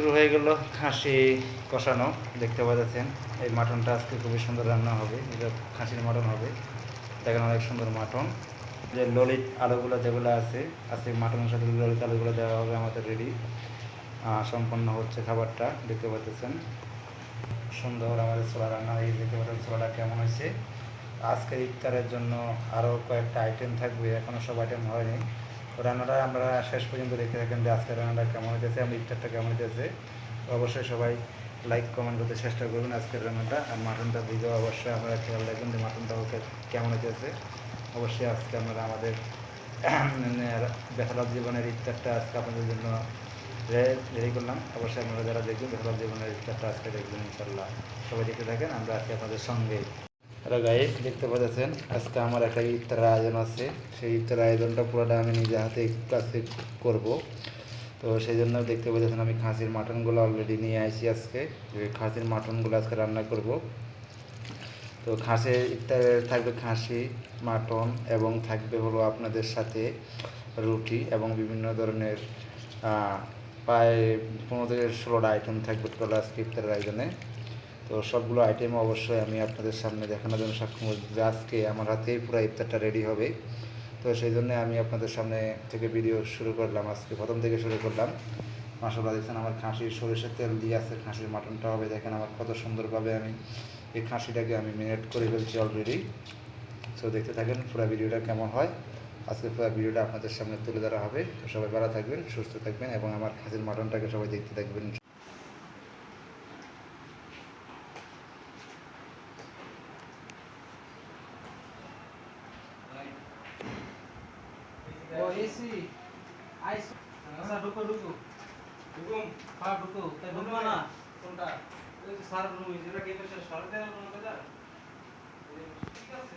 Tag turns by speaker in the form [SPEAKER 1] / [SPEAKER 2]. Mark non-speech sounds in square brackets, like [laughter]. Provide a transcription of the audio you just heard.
[SPEAKER 1] শুরু হয়ে গেল খাসি কষানো। দেখতে পাচ্ছেন এই মাটনটা আজকে খুবই সুন্দর রান্না হবে। এটা খাসির মাটন হবে। দেখেন অনেক সুন্দর মাটন। যে ললিত আলুগুলো যেগুলো আছে আজকে মাটনের সাথে ললিত আলুগুলো দেওয়া হবে আমাদের রেডি সম্পন্ন হচ্ছে খাবারটা। দেখতে পাচ্ছেন। সুন্দর আমাদের ছোলা রান্না হয়ে দেখতে পাচ্ছেন ছোলাটা কেমন হয়েছে। আজকের ইফতারের জন্য আরও কয়েকটা আইটেম থাকবে। এখনও সব আইটেম হয়নি। রান্নাটা আমরা শেষ পর্যন্ত দেখে থাকেন যে আজকের রান্নাটা কেমন হইতেছে আমরা ইফতারটা কেমন হইতেছে। তো অবশ্যই সবাই লাইক কমেন্ট করতে চেষ্টা করবেন আজকের রান্নাটা। আর মাটনটা দিকেও অবশ্যই আপনারা খেয়াল রাখবেন যে মাটনটা ওকে কেমন হইতেছে। অবশ্যই আজকে আমরা আমাদের [clears throat] বেসালাদ জীবনের ইফতারটা আজকে আপনাদের জন্য রেডি করলাম। অবশ্যই আপনারা যারা দেখবেন বেসালাদ জীবনের ইফতারটা আজকে দেখবেন ইনশাল্লাহ সবাই দেখতে থাকেন, আমরা আজকে আপনাদের সঙ্গে। হ্যালো গাইস দেখতে পাচ্ছেন? আজকে আমার একটা ইফতার আয়োজন আছে। সেই ইফতার আয়োজনটা পুরোটা আমি নিজে হাতে কাছে করব। তো সেই জন্য দেখতে পাচ্ছেন, আমি খাসির মাটনগুলো অলরেডি নিয়ে আসি আজকে। খাসির মাটনগুলো আজকে রান্না করব। তো খাসির ইফতারে থাকবে খাসি, মাটন এবং থাকবে হলো আপনাদের সাথে রুটি এবং বিভিন্ন ধরনের প্রায় পনেরো থেকে ষোলোটা আইটেম থাকবে টোটাল আজকে ইফতারের আয়োজনে। তো সবগুলো আইটেম অবশ্যই আমি আপনাদের সামনে দেখানোর জন্য সক্ষম যে আজকে আমার হাতেই পুরো ইফতারটা রেডি হবে। তো সেই জন্য আমি আপনাদের সামনে থেকে ভিডিও শুরু করলাম। আজকে প্রথম থেকে শুরু করলাম। মাসাল্লাহ দেখছেন আমার খাসির সরিষার তেল দিয়ে আছে। খাসির মাটনটা হবে। দেখেন আমার কত সুন্দরভাবে আমি এই খাসিটাকে আমি মিনেট করে ফেলছি অলরেডি তো দেখতে থাকেন পুরো ভিডিওটা কেমন হয়। আজকে পুরো ভিডিওটা আপনাদের সামনে তুলে ধরা হবে। তো সবাই ভালো থাকবেন, সুস্থ থাকবেন এবং আমার খাসির মাটনটাকে সবাই দেখতে থাকবেন
[SPEAKER 2] এসি আইস আচ্ছা ঢুকো ঢুকো ঢুকুম হ্যাঁ ঢুকো তাই ঢুকবো না কোনটা ওই রুম যেটা কে বসে সার দেওয়া ঠিক আছে